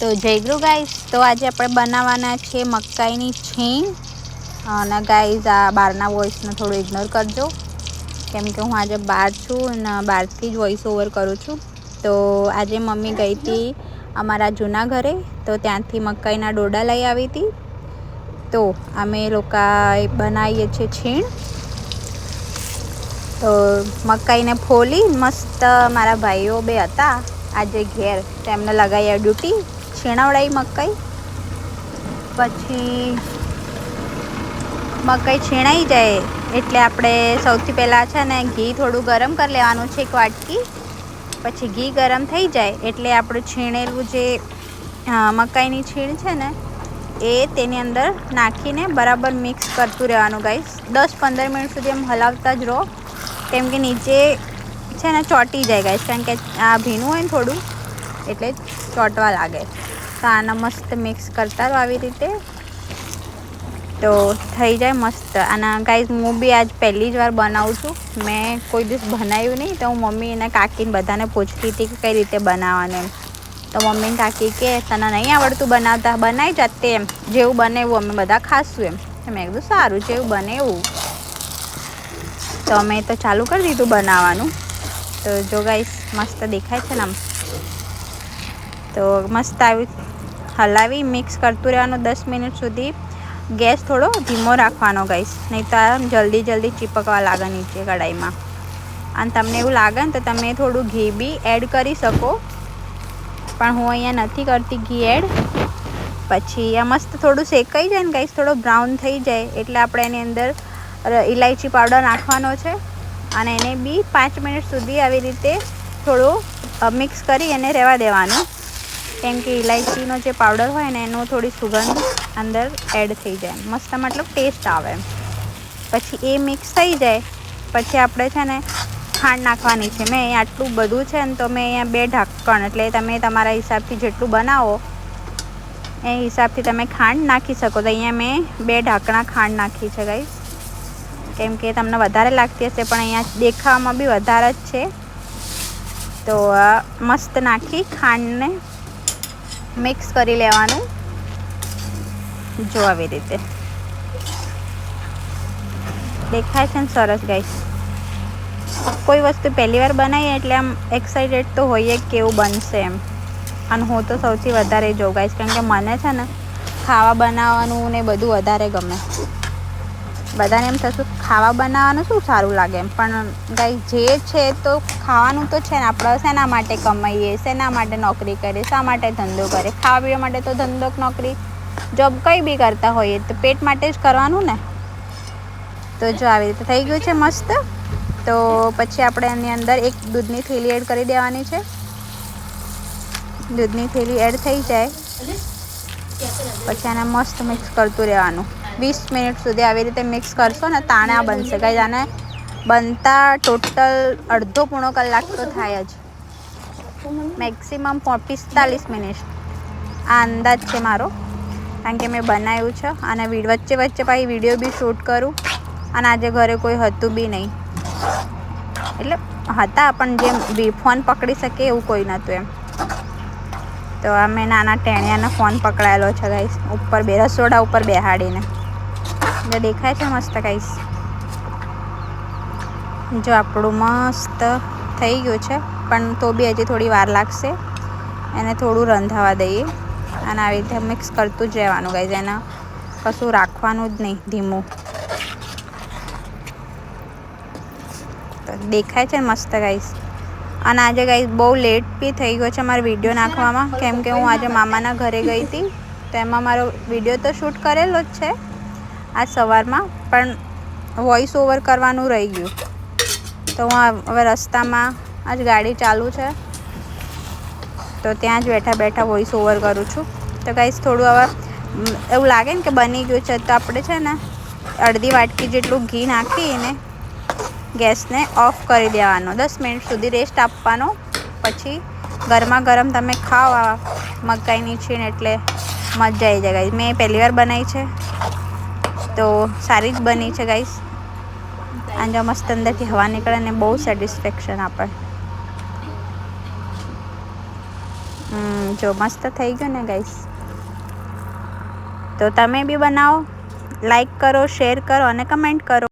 તો જયગ્રુ ગાઈઝ તો આજે આપણે બનાવવાના છે મકાઈની છીણ. અને ગાઈઝ આ બહારના વોઇસને થોડું ઇગ્નોર કરજો. કેમ કે હું આજે બહાર છું અને બહારથી જ વોઇસ ઓવર કરું છું. તો આજે મમ્મી ગઈ હતી અમારા જૂના ઘરે. તો ત્યાંથી મકાઈના ડોડા લઈ આવી હતી. તો અમે લોકો બનાવીએ છીએ છીણ. તો મકાઈને ફોલી. મસ્ત મારા ભાઈઓ બે હતા. આજે ઘેર. તેમને લગાવી ડ્યુટી છીણાવડાવી મકાઈ. પછી મકાઈ છીણાઈ જાય એટલે આપણે સૌથી પહેલાં છે ને ઘી થોડું ગરમ કરી લેવાનું છે એક વાટકી. પછી ઘી ગરમ થઈ જાય એટલે આપણું છીણેલું જે મકાઈની છીણ છે ને, એ તેની અંદર નાખીને બરાબર મિક્સ કરતું રહેવાનું ગાઈસ. દસ પંદર મિનિટ સુધી એમ હલાવતા જ રહો. કેમ કે નીચે છે ને ચોંટી જાય ગાઈસ. કારણ કે આ ભીનું હોય ને થોડું એટલે ચોંટવા લાગે. તો આને મસ્ત મિક્સ કરતા આવી રીતે. તો થઈ જાય મસ્ત. આના ગાઈઝ હું બી આજ પહેલી જ વાર બનાવું છું. મેં કોઈ દિવસ બનાવ્યું નહીં, તો હું મમ્મી અને કાકીને બધાને પૂછતી હતી કે કઈ રીતે બનાવવાનું એમ. તો મમ્મીને કાકી કે, તને નહીં આવડતું બનાવતા બનાવી જાતે એમ. જેવું બને એવું અમે બધા ખાશું એમ. મેં કીધું, સારું, જેવું બને એવું તો અમે તો ચાલુ કરી દીધું બનાવવાનું. તો જો ગાઈસ મસ્ત દેખાય છે ને આમ. તો મસ્ત આવી હલાવી મિક્સ કરતું રહેવાનું દસ મિનિટ સુધી. ગેસ થોડો ધીમો રાખવાનો ગઈશ નહીં તો આમ જલ્દી જલ્દી ચીપકવા લાગે નીચે કઢાઈમાં અને તમને એવું લાગે ને તો તમે થોડું ઘી બી એડ કરી શકો. પણ હું અહીંયા નથી કરતી ઘી એડ પછી આ મસ્ત થોડું શેકાઈ જાય ને ગઈશ થોડો બ્રાઉન થઈ જાય. એટલે આપણે એની અંદર ઇલાયચી પાવડર નાખવાનો છે. અને એને બી પાંચ મિનિટ સુધી આવી રીતે થોડું મિક્સ કરી અને રહેવા દેવાનું. કેમ કે ઇલાયચીનો જે પાવડર હોય ને, એનો થોડી સુગંધ અંદર એડ થઈ જાય. મસ્ત મતલબ ટેસ્ટ આવે. પછી એ મિક્સ થઈ જાય. પછી આપણે છે ને ખાંડ નાખવાની છે. મેં અહીંયા આટલું બધું છે ને, તો મેં અહીંયા બે ઢાંકણ, એટલે તમે તમારા હિસાબથી જેટલું બનાવો, એ હિસાબથી તમે ખાંડ નાખી શકો. તો અહીંયા મેં બે ઢાંકણા ખાંડ નાખી છે ગાઈસ કેમ કે તમને વધારે લાગતી હશે, પણ અહીંયા દેખાવામાં બી વધારે જ છે. તો મસ્ત નાખી ખાંડને મિક્સ કરી લેવાનું. જો આવી રીતે. દેખાય છે ને સરસ ગાઈશ કોઈ વસ્તુ પહેલી વાર બનાવીએ એટલે આમ એક્સાઇટેડ તો હોઈએ કેવું બનશે એમ. અને હું તો સૌથી વધારે જોઉં ગાઈશ કારણ કે મને છે ને ખાવા બનાવવાનું ને બધું વધારે ગમે. બધાને એમ થશે ખાવા બનાવવાનું શું સારું લાગે એમ. પણ ગાઈ જે છે તો ખાવાનું તો છે ને, આપણે શેના માટે કમાઈએ, શેના માટે નોકરી કરીએ, શા માટે ધંધો કરીએ? ખાવા પીવા માટે તો ધંધો નોકરી? જોબ કંઈ બી કરતા હોઈએ, તો પેટ માટે જ કરવાનું ને? તો જો આવી રીતે થઈ ગયું છે મસ્ત. તો પછી આપણે એની અંદર એક દૂધની થેલી એડ કરી દેવાની છે. દૂધની થેલી એડ થઈ જાય. પછી એને મસ્ત મિક્સ કરતું રહેવાનું. વીસ મિનિટ સુધી આવી રીતે મિક્સ કરશો ને તાણા બનશે. કંઈ આને બનતા ટોટલ અડધો પૂણો કલાક તો થાય જ. મેક્સિમમ પિસ્તાલીસ મિનિટ. આ અંદાજ છે મારો. કારણ કે મેં બનાવ્યું છે અને વચ્ચે વચ્ચે પાછી વીડિયો બી શૂટ કરું અને આજે ઘરે કોઈ હતું બી નહીં. એટલે હતા પણ જેમ ફોન પકડી શકે એવું કોઈ નહોતું એમ. તો અમે નાના ટેણિયાનો ફોન પકડાયેલો છે ગાઈસ ઉપર બે રસોડા ઉપર બેહાડીને. એટલે દેખાય છે, મસ્ત ગાઈસ જો આપણું મસ્ત થઈ ગયું છે, પણ તો બી હજી થોડી વાર લાગશે. એને થોડું રંધાવા દઈએ અને આવી રીતે મિક્સ કરતું જ રહેવાનું ગાઈઝ એને કશું રાખવાનું જ નહીં ધીમું. તો દેખાય છે મસ્ત ગાઈસ અને આજે ગાઈસ બહુ લેટ બી થઈ ગયો છે મારો વીડિયો નાખવામાં. કેમ કે હું આજે મામાના ઘરે ગઈ હતી, તો એમાં મારો વીડિયો તો શૂટ કરેલો જ છે. આ સવારમાં, પણ વોઇસ ઓવર કરવાનું રહી ગયું. તો હું હવે રસ્તામાં આજ ગાડી ચાલુ છે. તો ત્યાં જ બેઠા બેઠા વોઇસ ઓવર કરું છું. તો કાંઈ થોડું હવે એવું લાગે ને કે બની ગયું છે, તો આપણે છે ને અડધી વાટકી જેટલું ઘી નાખીને ગેસને ઓફ કરી દેવાનો. દસ મિનિટ સુધી રેસ્ટ આપવાનો. પછી ગરમા ગરમ તમે ખાઓ આ મકાઈની છીણ એટલે મજા આવી જાય. મેં પહેલી વાર બનાવી છે. તો સારી જ બની છે ગાઈસ અને જો મસ્ત અંદરથી હવા નીકળે ને બહુ સેટિસ્ફેક્શન આપે. જો મસ્ત થઈ ગયું ને ગાઈસ તો તમે બી બનાવો લાઈક કરો શેર કરો અને કમેન્ટ કરો.